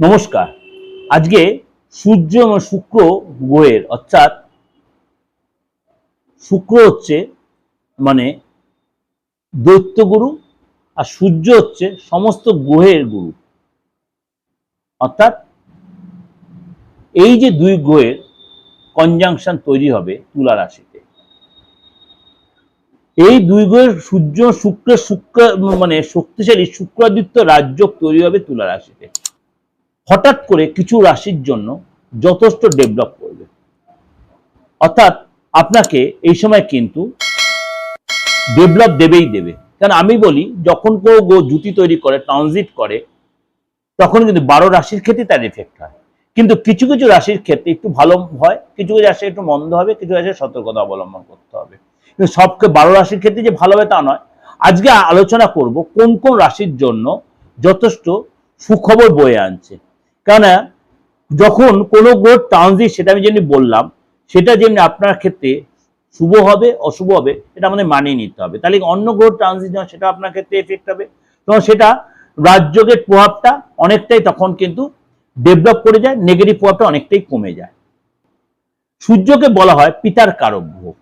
নমস্কার। আজকে সূর্য এবং শুক্র গ্রহের অর্থাৎ শুক্র হচ্ছে মানে দৈত্যগুরু আর সূর্য হচ্ছে সমস্ত গ্রহের গুরু। অর্থাৎ এই যে দুই গ্রহের কনজাংশন তৈরি হবে তুলা রাশিতে। এই দুই গ্রহের সূর্য, শুক্র শুক্র মানে শক্তিশালী শুক্রাদিত্য রাজ্য তৈরি হবে তুলা রাশিতে। হঠাৎ করে কিছু রাশির জন্য যথেষ্ট ডেভেলপ করবে। অর্থাৎ আপনাকে এই সময় কিন্তু ডেভেলপ দেবেই দেবে। কারণ আমি বলি, যখন কেউ গো জুতি তৈরি করে ট্রানজিট করে, তখন কিন্তু বারো রাশির ক্ষেত্রে তার এফেক্ট হয়। কিন্তু কিছু কিছু রাশির ক্ষেত্রে একটু ভালো হয়, কিছু কিছু রাশি একটু মন্দ হবে, কিছু রাশির সতর্কতা অবলম্বন করতে হবে। কিন্তু সবকে বারো রাশির ক্ষেত্রে যে ভালো হবে তা নয়। আজকে আলোচনা করব কোন কোন রাশির জন্য যথেষ্ট সুখবর বয়ে আনছে। কেন যখন কোনো গ্রহ ট্রানজিট সেটা আমি যেমনি বললাম, সেটা যেমনি আপনার ক্ষেত্রে শুভ হবে, অশুভ হবে, এটা আমাদের মানিয়ে নিতে হবে। তাহলে অন্য গ্রহ ট্রানজিট যখন সেটা আপনার ক্ষেত্রে এফেক্ট হবে। তখন সেটা রাজযোগের প্রভাবটা অনেকটাই তখন কিন্তু ডেভেলপ করে যায় নেগেটিভ প্রভাবটা অনেকটাই কমে যায়। সূর্যকে বলা হয় পিতার কারক গ্রহ।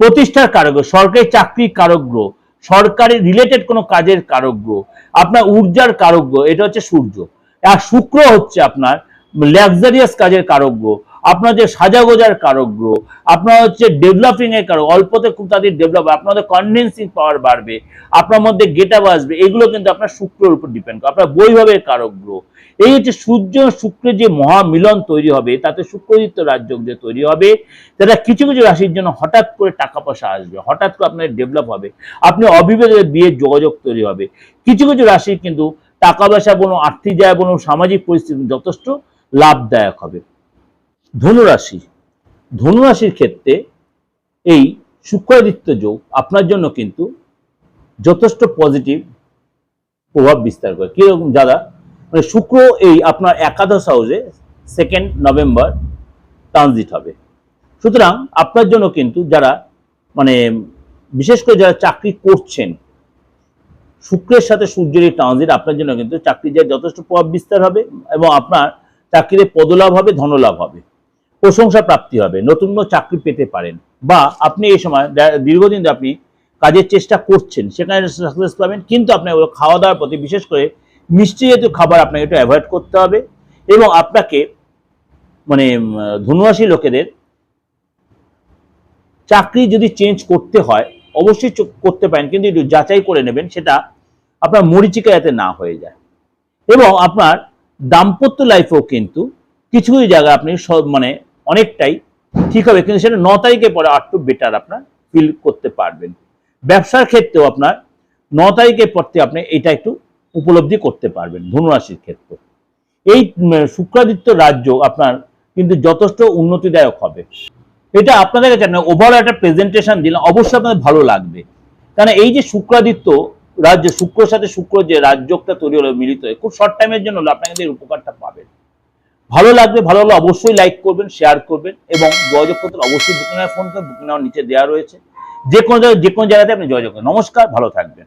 প্রতিষ্ঠার কারক গ্রহ, সরকারি চাকরির কারক গ্রহ, সরকারি রিলেটেড কোনো কাজের কারক গ্রহ, আপনার ঊর্জার কারক গ্রহ, এটা হচ্ছে সূর্য। আর শুক্র হচ্ছে আপনার লাক্সারিয়াস কাজের কারক গ্রহ আপনার যে সাজাগোজার কারক গ্রহ আপনার হচ্ছে ডেভেলপিং এর কারক অল্পতে খুব তাদের ডেভেলপ আপনাদের কনডেন্সিং পাওয়ার বাড়বে, আপনার মধ্যে গেটা আসবে, এগুলো কিন্তু আপনার শুক্রের উপর ডিপেন্ড করে, আপনার বৈভাবের কারক গ্রহ এই হচ্ছে সূর্য শুক্রের যে মহামিলন তৈরি হবে, তাতে শুক্রদিত্য রাজ্য যে তৈরি হবে, তারা কিছু কিছু রাশির জন্য হঠাৎ করে টাকা পয়সা আসবে, হঠাৎ করে আপনার ডেভেলপ হবে, আপনি অবিবেকে বিয়ের যোগাযোগ তৈরি হবে। কিছু কিছু রাশির কিন্তু টাকা পয়সা বলুন, আর্থিক জায়গা বলুন, সামাজিক পরিস্থিতি যথেষ্ট লাভদায়ক হবে। ধনুরাশি। ধনুরাশির ক্ষেত্রে এই শুক্রাদিত্য যোগ আপনার জন্য কিন্তু যথেষ্ট পজিটিভ প্রভাব বিস্তার করে। কীরকম? যারা মানে শুক্র এই আপনার একাদশ হাউসে সেকেন্ড নভেম্বর ট্রানজিট হবে। সুতরাং আপনার জন্য কিন্তু যারা মানে বিশেষ করে যারা চাকরি করছেন শুক্রের সাথে সূর্যের এই ট্রানজিট আপনার জন্য কিন্তু চাকরি যায় যথেষ্ট প্রভাব বিস্তার হবে এবং আপনার চাকরিতে পদলাভ হবে, ধনলাভ হবে। প্রশংসা প্রাপ্তি হবে। নতুন চাকরি পেতে পারেন বা আপনি এই সময় দীর্ঘদিন আপনি কাজের চেষ্টা করছেন, সেখানে সাকসেস পাবেন, কিন্তু আপনার খাওয়া দাওয়ার প্রতি বিশেষ করে মিষ্টি জাতীয় খাবার আপনাকে একটু অ্যাভয়েড করতে হবে এবং আপনাকে মানে ধনুরাশি লোকেদের চাকরি যদি চেঞ্জ করতে হয়, অবশ্যই করতে পারেন, কিন্তু একটু যাচাই করে নেবেন, সেটা আপনার মরিচিকা যাতে না হয়ে যায়। এবং আপনার দাম্পত্য লাইফেও কিন্তু কিছু কিছু জায়গায় আপনি সব মানে অনেকটাই ঠিক হবে। কিন্তু সেটা ন তারিখের পরে একটু বেটার আপনার ফিল করতে পারবেন। ব্যবসার ক্ষেত্রেও আপনার ন তারিখের পর থেকে আপনি এটা একটু উপলব্ধি করতে পারবেন ধনুরাশির ক্ষেত্রে। এই শুক্রাদিত্য রাজ্য আপনার কিন্তু যথেষ্ট উন্নতিদায়ক হবে। এটা আপনাদের কাছে ওভারঅল একটা প্রেজেন্টেশন দিলাম অবশ্যই আপনাদের ভালো লাগবে। কারণ এই যে শুক্রাদিত্য রাজ্য শুক্রর সাথে শুক্র যে রাজযোগটা তৈরি হলো, মিলিত হয়ে, খুব শর্ট টাইমের জন্য হলো আপনাকে এর উপকারটা পাবেন। ভালো লাগবে, ভালো হলে অবশ্যই লাইক করবেন শেয়ার করবেন, এবং যোগাযোগ করতে অবশ্যই বুকিং ফোন করে বুকিং নিচে দেওয়া রয়েছে। যে কোনো জায়গায়, যে কোনো জায়গাতে আপনি যোগাযোগ করেন। নমস্কার, ভালো থাকবেন।